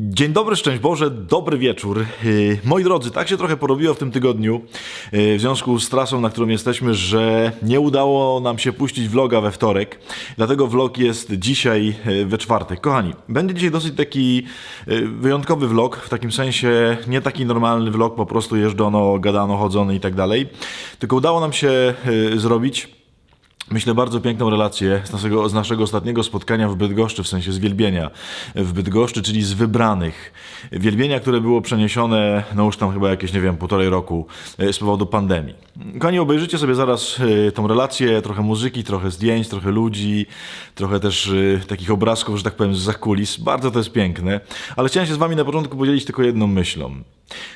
Dzień dobry, szczęść Boże, dobry wieczór. Yy, Moi drodzy, tak się trochę porobiło w tym tygodniu, yy, w związku z trasą, na którą jesteśmy, że nie udało nam się puścić vloga we wtorek. Dlatego vlog jest dzisiaj yy, we czwartek. Kochani, będzie dzisiaj dosyć taki wyjątkowy vlog, w takim sensie nie taki normalny vlog, po prostu jeżdżono, gadano, chodzono i tak dalej. Tylko udało nam się zrobić Myślę bardzo piękną relację z naszego, z naszego ostatniego spotkania w Bydgoszczy, w sensie z wielbienia w Bydgoszczy, czyli z wybranych. Wielbienia, które było przeniesione, no już tam chyba jakieś, nie wiem, półtorej roku e, z powodu pandemii. Kochani, obejrzycie sobie zaraz e, tą relację, trochę muzyki, trochę zdjęć, trochę ludzi, trochę też e, takich obrazków, że tak powiem, z zakulis. Bardzo to jest piękne. Ale chciałem się z wami na początku podzielić tylko jedną myślą.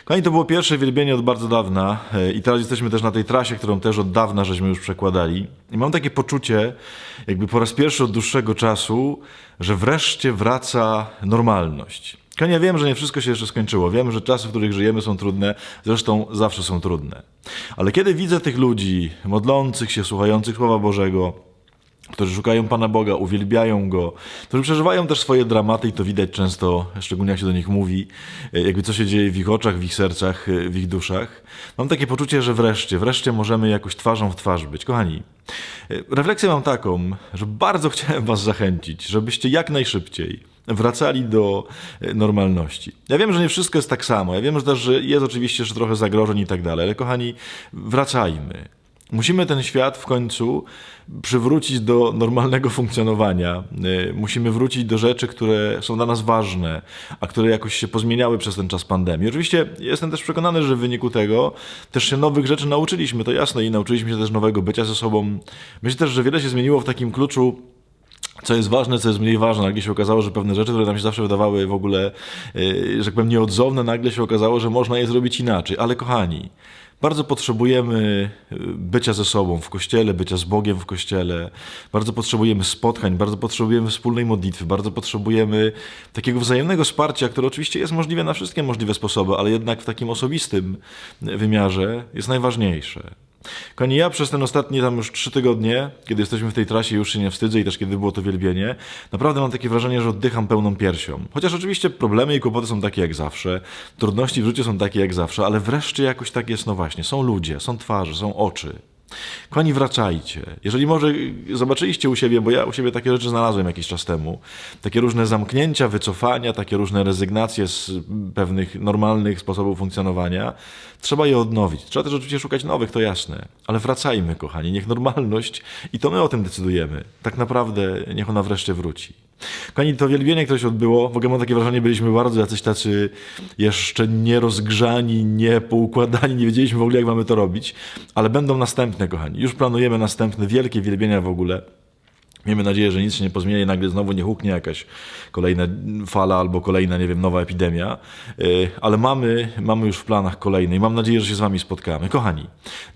Kochani, to było pierwsze wielbienie od bardzo dawna e, i teraz jesteśmy też na tej trasie, którą też od dawna żeśmy już przekładali. I mam takie poczucie, jakby po raz pierwszy od dłuższego czasu, że wreszcie wraca normalność. Kochani, ja wiem, że nie wszystko się jeszcze skończyło. Wiem, że czasy, w których żyjemy są trudne, zresztą zawsze są trudne. Ale kiedy widzę tych ludzi modlących się, słuchających Słowa Bożego, którzy szukają Pana Boga, uwielbiają Go, którzy przeżywają też swoje dramaty i to widać często, szczególnie jak się do nich mówi, e, jakby co się dzieje w ich oczach, w ich sercach, e, w ich duszach. Mam takie poczucie, że wreszcie, wreszcie możemy jakoś twarzą w twarz być. Kochani, e, refleksję mam taką, że bardzo chciałem Was zachęcić, żebyście jak najszybciej wracali do normalności. Ja wiem, że nie wszystko jest tak samo. Ja wiem, że też że jest oczywiście jeszcze trochę zagrożeń i tak dalej, ale kochani, wracajmy. Musimy ten świat w końcu przywrócić do normalnego funkcjonowania. Y, Musimy wrócić do rzeczy, które są dla nas ważne, a które jakoś się pozmieniały przez ten czas pandemii. Oczywiście jestem też przekonany, że w wyniku tego też się nowych rzeczy nauczyliśmy, to jasne, i nauczyliśmy się też nowego bycia ze sobą. Myślę też, że wiele się zmieniło w takim kluczu co jest ważne, co jest mniej ważne. Nagle się okazało, że pewne rzeczy, które nam się zawsze wydawały w ogóle, yy, że tak powiem, nieodzowne, nagle się okazało, że można je zrobić inaczej. Ale kochani, bardzo potrzebujemy yy, bycia ze sobą w kościele, bycia z Bogiem w kościele. Bardzo potrzebujemy spotkań, bardzo potrzebujemy wspólnej modlitwy, bardzo potrzebujemy takiego wzajemnego wsparcia, które oczywiście jest możliwe na wszystkie możliwe sposoby, ale jednak w takim osobistym wymiarze jest najważniejsze. Kochani, ja przez ten ostatni tam już trzy tygodnie, kiedy jesteśmy w tej trasie, już się nie wstydzę i też kiedy było to wielbienie, naprawdę mam takie wrażenie, że oddycham pełną piersią. Chociaż oczywiście problemy i kłopoty są takie jak zawsze, trudności w życiu są takie jak zawsze, ale wreszcie jakoś tak jest, no właśnie, są ludzie, są twarze, są oczy. Kochani, wracajcie. Jeżeli może zobaczyliście u siebie, bo ja u siebie takie rzeczy znalazłem jakiś czas temu, takie różne zamknięcia, wycofania, takie różne rezygnacje z pewnych normalnych sposobów funkcjonowania, trzeba je odnowić. Trzeba też oczywiście szukać nowych, to jasne, ale wracajmy, kochani, niech normalność, i to my o tym decydujemy, tak naprawdę niech ona wreszcie wróci. Kochani, to wielbienie, które się odbyło, w ogóle mam takie wrażenie, byliśmy bardzo jacyś tacy jeszcze nierozgrzani, niepoukładani, nie wiedzieliśmy w ogóle, jak mamy to robić, ale będą następne, kochani. Już planujemy następne wielkie wielbienia w ogóle. Miejmy nadzieję, że nic się nie pozmienia i nagle znowu nie huknie jakaś kolejna fala albo kolejna, nie wiem, nowa epidemia. Yy, Ale mamy, mamy już w planach kolejne i mam nadzieję, że się z wami spotkamy. Kochani,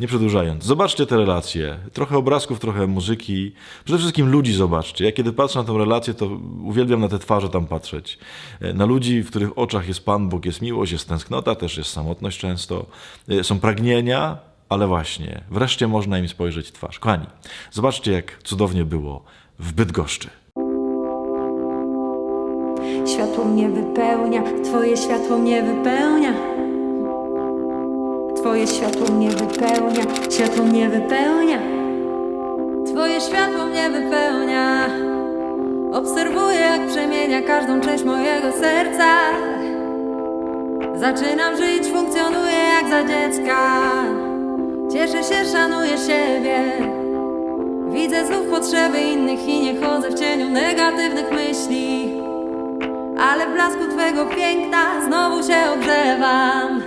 nie przedłużając, zobaczcie te relacje. Trochę obrazków, trochę muzyki. Przede wszystkim ludzi zobaczcie. Ja kiedy patrzę na tę relację, to uwielbiam na te twarze tam patrzeć. Yy, Na ludzi, w których oczach jest Pan Bóg, jest miłość, jest tęsknota, też jest samotność często. Yy, Są pragnienia, ale właśnie, wreszcie można im spojrzeć w twarz. Kochani, zobaczcie, jak cudownie było w Bydgoszczy. Światło mnie wypełnia, Twoje światło mnie wypełnia. Twoje światło mnie wypełnia, światło mnie wypełnia. Twoje światło mnie wypełnia. Obserwuję, jak przemienia każdą część mojego serca. Zaczynam żyć, funkcjonuję jak za dziecka. Cieszę się, szanuję siebie. Widzę znów potrzeby innych i nie chodzę w cieniu negatywnych myśli. Ale w blasku Twego piękna znowu się ogrzewam.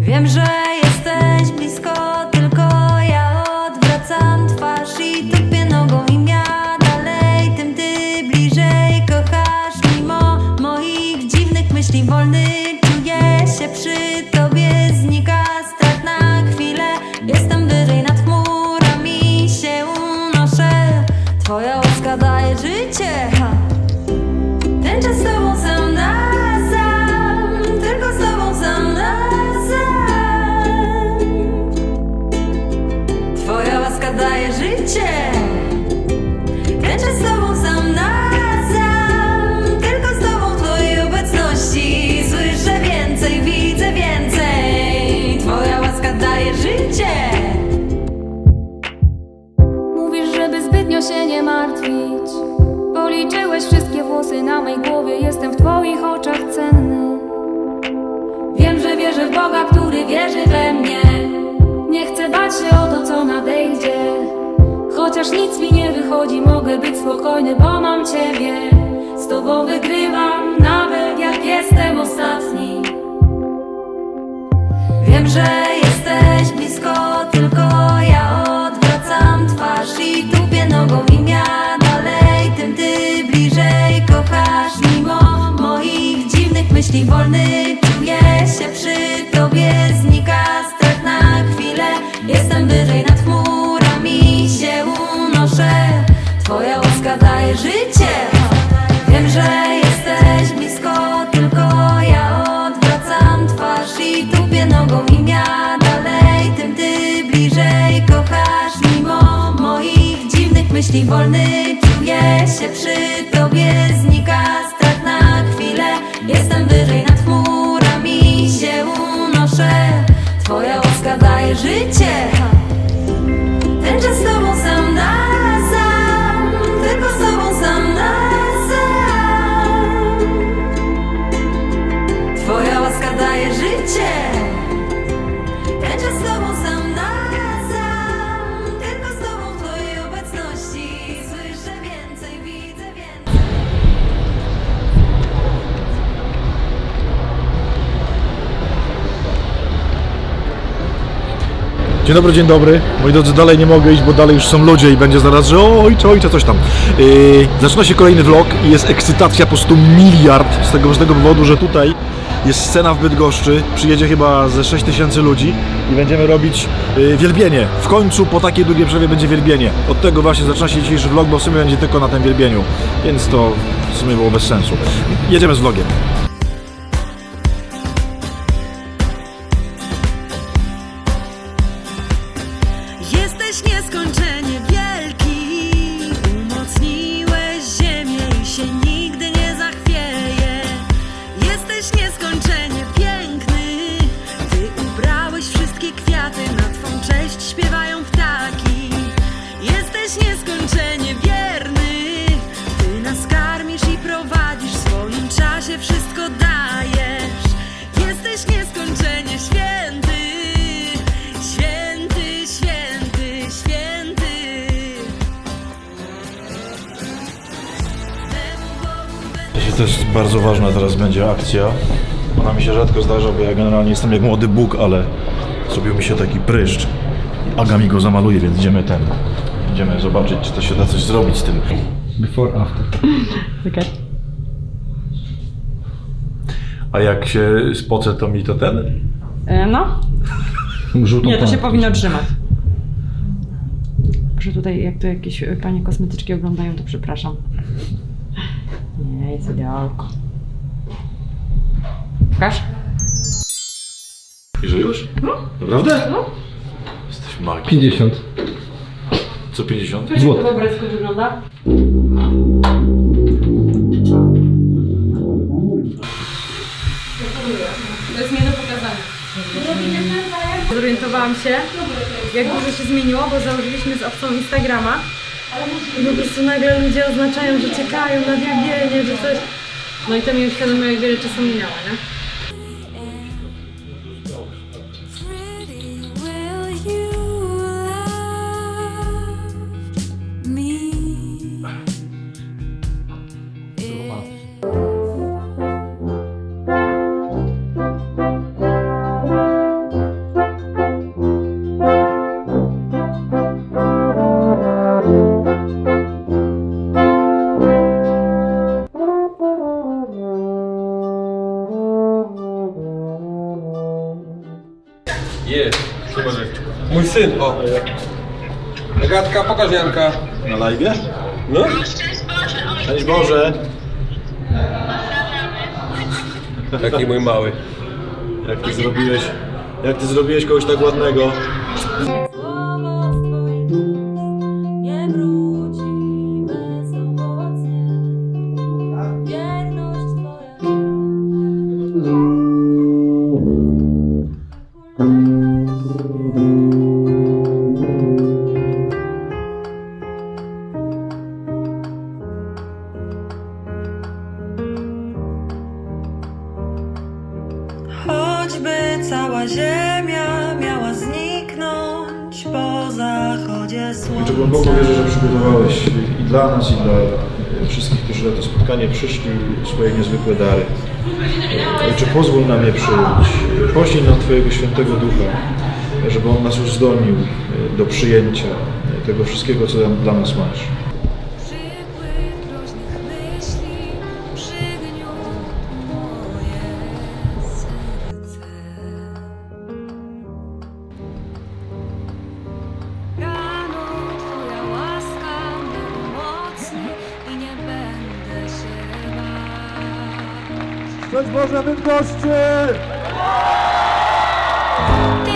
Wiem, że Boga, który wierzy we mnie. Nie chcę bać się o to, co nadejdzie. Chociaż nic mi nie wychodzi, mogę być spokojny, bo mam Ciebie. Z Tobą wygrywam, nawet jak jestem ostatni. Wiem, że jesteś blisko, tylko ja odwracam twarz I tupię nogą im ja dalej, tym Ty bliżej kochasz Mimo moich dziwnych myśli wolnych. Wyżej nad chmurami się unoszę. Twoja łaska daje życie. Wiem, że jesteś blisko, tylko ja odwracam twarz i tupię nogą im ja dalej, tym ty bliżej kochasz mimo moich dziwnych myśli wolny czuję się przy tobie. Znika strach na chwilę. Jestem wyżej Dzień dobry, dzień dobry. Moi drodzy, dalej nie mogę iść, bo dalej już są ludzie i będzie zaraz, że ojcze, ojcze, coś tam. Yy, zaczyna się kolejny vlog i jest ekscytacja po prostu miliard z tego prostego powodu, że tutaj jest scena w Bydgoszczy, przyjedzie chyba ze 6 tysięcy ludzi i będziemy robić yy, wielbienie. W końcu po takiej długiej przerwie będzie wielbienie. Od tego właśnie zaczyna się dzisiejszy vlog, bo w sumie będzie tylko na tym wielbieniu, więc to w sumie było bez sensu. Jedziemy z vlogiem. Jest bardzo ważna teraz będzie akcja. Ona mi się rzadko zdarza, bo ja generalnie jestem jak młody Bóg, ale zrobił mi się taki pryszcz. Aga mi go zamaluje, więc idziemy ten. Idziemy zobaczyć, czy to się da coś zrobić z tym. Before, after. Okay. A jak się spocę, to mi to ten? No, Żółtą nie, to się powinno trzymać. Proszę tutaj, jak to jakieś e, panie kosmetyczki oglądają, to przepraszam. Jest idealko. Pokaż? I że już? No. Naprawdę? No. Jesteś magii. 50. Co 50? Jak Złoto. to wygląda? To jest nie do pokazania. Zorientowałam się, jak dużo się zmieniło, bo założyliśmy z obcą Instagrama i po prostu nagle ludzie oznaczają, że czekają na wielbienie, że coś... No i to mi uświadomiło, jak wiele czasu minęło, nie? Mój syn, o. Agatka, pokaż Janka. Na live? No? Cześć Boże! Taki mój mały. Jak ty zrobiłeś, jak ty zrobiłeś kogoś tak ładnego? Pozwól nam je przyjąć. Poślij nam Twojego Świętego Ducha, żeby On nas uzdolnił do przyjęcia tego wszystkiego, co dla nas masz. Bać. Cześć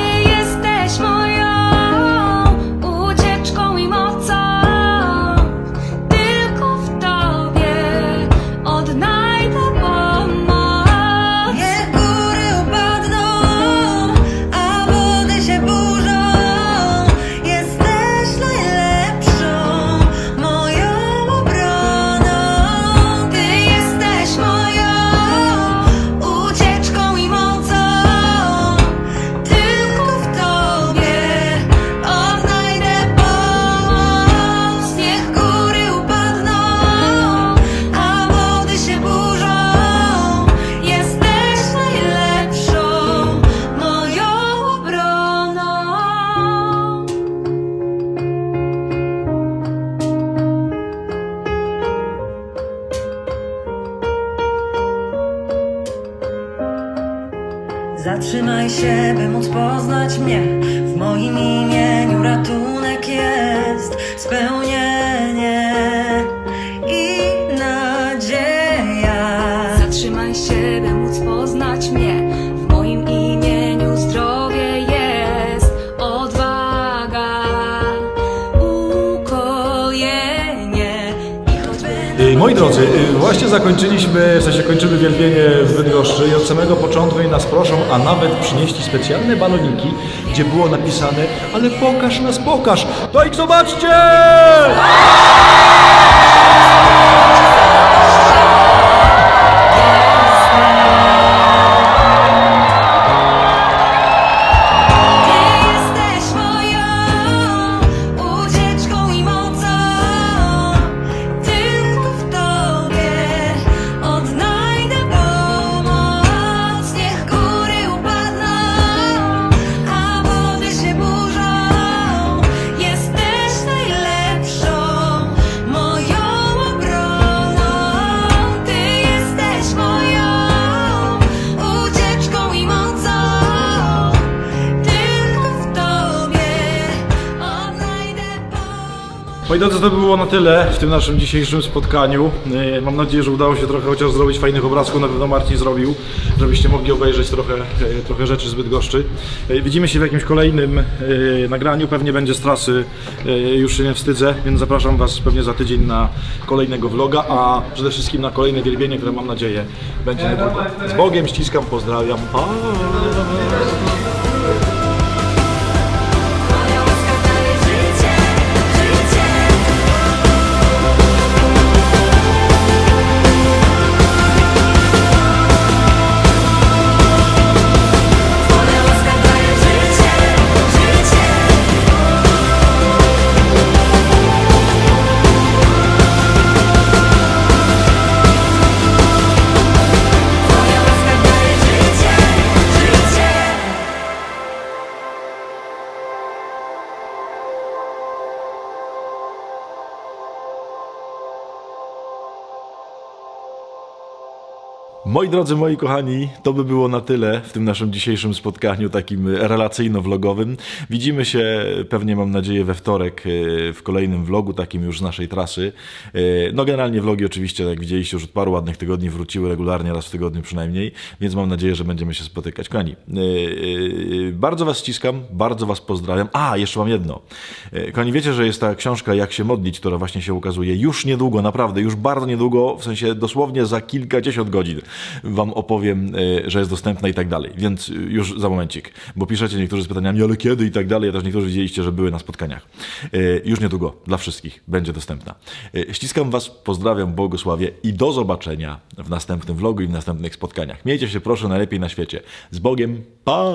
Zatrzymaj się, by móc poznać mnie. W moim imieniu ratunek jest Spełnienie Moi drodzy, y, właśnie zakończyliśmy, w sensie kończymy wielbienie w Bydgoszczy i od samego początku oni nas proszą, a nawet przynieśli specjalne baloniki, gdzie było napisane ale pokaż nas, pokaż, to ich zobaczcie! Drodzy, to było na tyle w tym naszym dzisiejszym spotkaniu. E, Mam nadzieję, że udało się trochę chociaż zrobić fajnych obrazków, na pewno Marcin zrobił, żebyście mogli obejrzeć trochę, e, trochę rzeczy z Bydgoszczy. E, Widzimy się w jakimś kolejnym nagraniu, pewnie będzie z trasy, już się nie wstydzę, więc zapraszam Was pewnie za tydzień na kolejnego vloga, a przede wszystkim na kolejne wielbienie, które mam nadzieję będzie. Z Bogiem, ściskam, pozdrawiam. Pa! Moi drodzy, moi kochani, to by było na tyle w tym naszym dzisiejszym spotkaniu takim relacyjno-vlogowym. Widzimy się pewnie, mam nadzieję, we wtorek e, w kolejnym vlogu, takim już z naszej trasy. E, No generalnie vlogi oczywiście, jak widzieliście, już od paru ładnych tygodni wróciły regularnie, raz w tygodniu przynajmniej, więc mam nadzieję, że będziemy się spotykać. Kochani, e, bardzo was ściskam, bardzo was pozdrawiam. A, jeszcze mam jedno. Kochani, wiecie, że jest ta książka Jak się modlić, która właśnie się ukazuje już niedługo, naprawdę, już bardzo niedługo, w sensie dosłownie za kilkadziesiąt godzin wam opowiem, e, że jest dostępna i tak dalej. Więc e, już za momencik, bo piszecie niektórzy z pytaniami, ale kiedy i tak dalej, a też niektórzy widzieliście, że były na spotkaniach. E, Już niedługo dla wszystkich będzie dostępna. Ściskam was, pozdrawiam, błogosławię i do zobaczenia w następnym vlogu i w następnych spotkaniach. Miejcie się proszę najlepiej na świecie. Z Bogiem, pa!